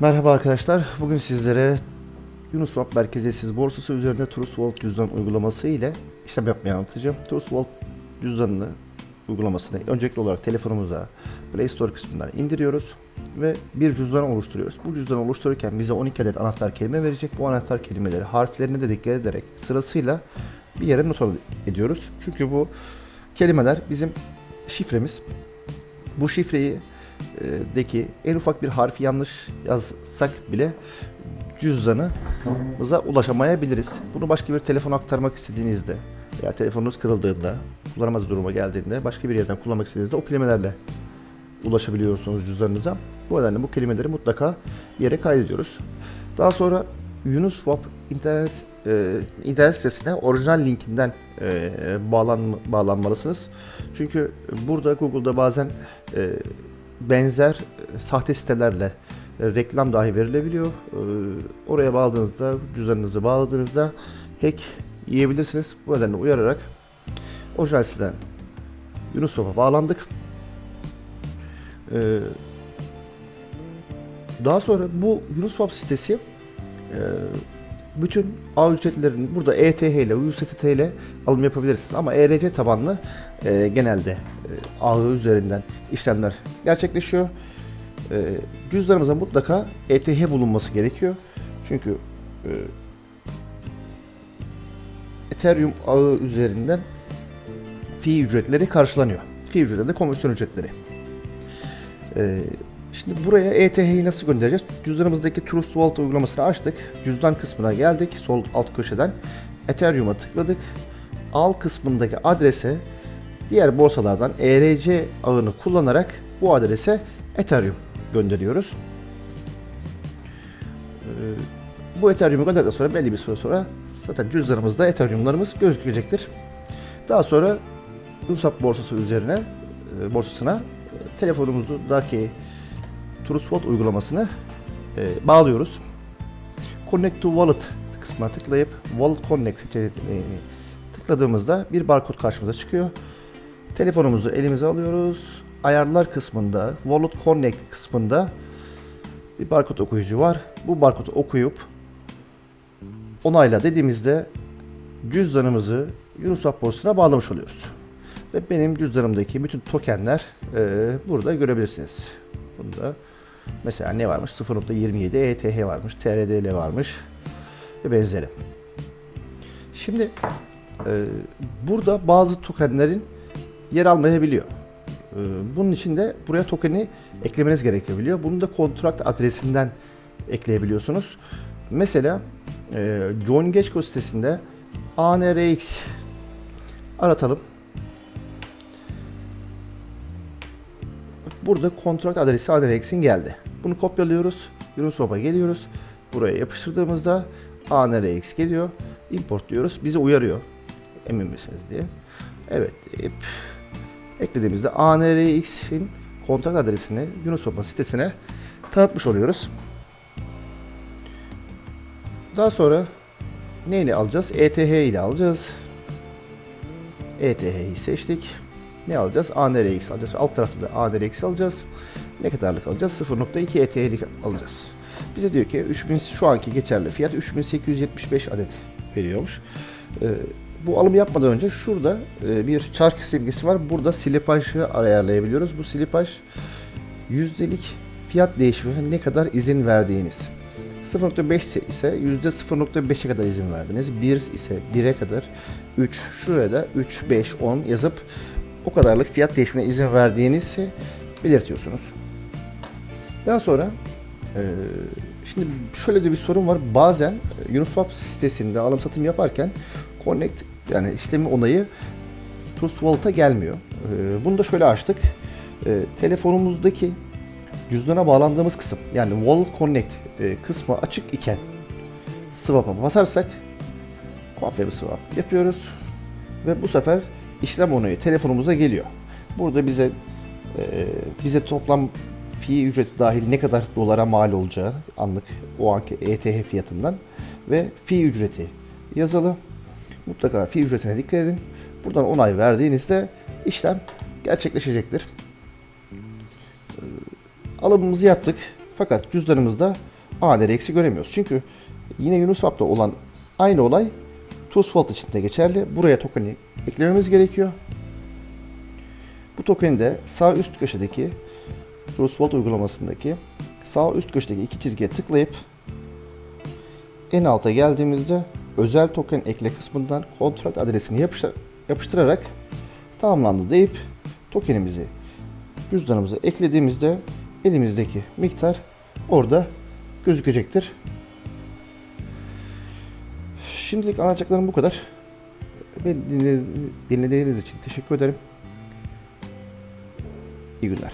Merhaba arkadaşlar. Bugün sizlere Yunus Swap merkeziyetsiz borsası üzerinde TrueSwap cüzdan uygulaması ile işlem yapmayı anlatacağım. TrueSwap cüzdanını uygulamasını öncelikli olarak telefonumuza Play Store kısmından indiriyoruz ve bir cüzdan oluşturuyoruz. Bu cüzdanı oluştururken bize 12 adet anahtar kelime verecek. Bu anahtar kelimeleri harflerine de dikkat ederek sırasıyla bir yere not ediyoruz. Çünkü bu kelimeler bizim şifremiz. Bu şifreyi deki en ufak bir harfi yanlış yazsak bile cüzdanımıza ulaşamayabiliriz. Bunu başka bir telefona aktarmak istediğinizde veya telefonunuz kırıldığında, kullanamaz duruma geldiğinde başka bir yerden kullanmak istediğinizde o kelimelerle ulaşabiliyorsunuz cüzdanınıza. Bu nedenle bu kelimeleri mutlaka bir yere kaydediyoruz. Daha sonra Yunus Swap internet e, internet sitesine orijinal linkinden e, bağlan bağlanmalısınız. Çünkü burada Google'da bazen e, benzer e, sahte sitelerle e, reklam dahi verilebiliyor. E, oraya bağladığınızda, cüzdanınızı bağladığınızda hack yiyebilirsiniz. Bu nedenle uyararak orijinal siteden Yunus bağlandık. Daha sonra bu Yunus Swap sitesi bütün ağ ücretlerini burada ETH ile, USDT ile alım yapabilirsiniz. Ama ERC tabanlı genelde ağı üzerinden işlemler gerçekleşiyor. E, cüzdanımıza mutlaka ETH bulunması gerekiyor. Çünkü e, Ethereum ağı üzerinden fi ücretleri karşılanıyor. Fi ücretleri de komisyon ücretleri. E, Şimdi buraya ETH'yi nasıl göndereceğiz? Cüzdanımızdaki Trust Wallet uygulamasını açtık. Cüzdan kısmına geldik. Sol alt köşeden Ethereum'a tıkladık. Al kısmındaki adrese diğer borsalardan ERC ağını kullanarak bu adrese Ethereum gönderiyoruz. Ee, Bu Ethereum'u gönderdikten sonra belli bir süre sonra zaten cüzdanımızda Ethereum'larımız gözükecektir. Daha sonra Uniswap borsası üzerine e, borsasına e, telefonumuzdaki TrueSwap uygulamasını e, bağlıyoruz. Connect to Wallet kısmına tıklayıp Wallet Connect seçeneğine tıkladığımızda bir barkod karşımıza çıkıyor. Telefonumuzu elimize alıyoruz. Ayarlar kısmında, Wallet Connect kısmında bir barkod okuyucu var. Bu barkodu okuyup onayla dediğimizde cüzdanımızı Uniswap borsasına bağlamış oluyoruz. Ve benim cüzdanımdaki bütün tokenler e, burada görebilirsiniz. Bunda mesela ne varmış? 0.27 ETH varmış, TRDL varmış ve benzeri. Şimdi e, burada bazı tokenlerin yer almayabiliyor. E, bunun için de buraya tokeni eklemeniz gerekebiliyor. Bunu da kontrakt adresinden ekleyebiliyorsunuz. Mesela e, John Geçko sitesinde ANRX aratalım. Burada kontrakt adresi ANRX'in geldi. Bunu kopyalıyoruz. Uniswap'a geliyoruz. Buraya yapıştırdığımızda ANRX geliyor. Import diyoruz. Bizi uyarıyor. Emin misiniz diye. Evet deyip eklediğimizde ANRX'in kontak adresini Uniswap'ın sitesine tanıtmış oluyoruz. Daha sonra neyle alacağız? ETH ile alacağız. ETH'yi seçtik. Ne alacağız? ANRX alacağız. Alt tarafta da ANRX alacağız. Ne kadarlık alacağız? 0.2 ETH'lik alacağız. Bize diyor ki 3000 şu anki geçerli fiyat 3875 adet veriyormuş. Ee, bu alımı yapmadan önce şurada e, bir çark simgesi var. Burada slipajı ayarlayabiliyoruz. Bu slipaj yüzdelik fiyat değişimine ne kadar izin verdiğiniz. 0.5 ise %0.5'e kadar izin verdiniz. 1 ise 1'e kadar 3 şuraya da 3, 5, 10 yazıp o kadarlık fiyat değişimine izin verdiğinizi belirtiyorsunuz. Daha sonra e, şimdi şöyle de bir sorun var. Bazen e, Uniswap sitesinde alım satım yaparken Connect yani işlemi onayı Trust Wallet'a gelmiyor. E, bunu da şöyle açtık. E, telefonumuzdaki cüzdana bağlandığımız kısım yani Wallet Connect e, kısmı açık iken swap'a basarsak komple bir swap yapıyoruz ve bu sefer işlem onayı telefonumuza geliyor. Burada bize e, bize toplam fi ücreti dahil ne kadar dolara mal olacağı anlık o anki ETH fiyatından ve fi ücreti yazılı. Mutlaka fi ücretine dikkat edin. Buradan onay verdiğinizde işlem gerçekleşecektir. Alımımızı yaptık. Fakat cüzdanımızda A değeri eksi göremiyoruz. Çünkü yine Uniswap'ta olan aynı olay TrueSwap için de geçerli. Buraya token'i eklememiz gerekiyor. Bu token'i de sağ üst köşedeki TrueSwap uygulamasındaki sağ üst köşedeki iki çizgiye tıklayıp en alta geldiğimizde özel token ekle kısmından kontrat adresini yapıştır- yapıştırarak tamamlandı deyip tokenimizi cüzdanımıza eklediğimizde elimizdeki miktar orada gözükecektir. Şimdilik anlatacaklarım bu kadar. Beni dinle- dinlediğiniz için teşekkür ederim. İyi günler.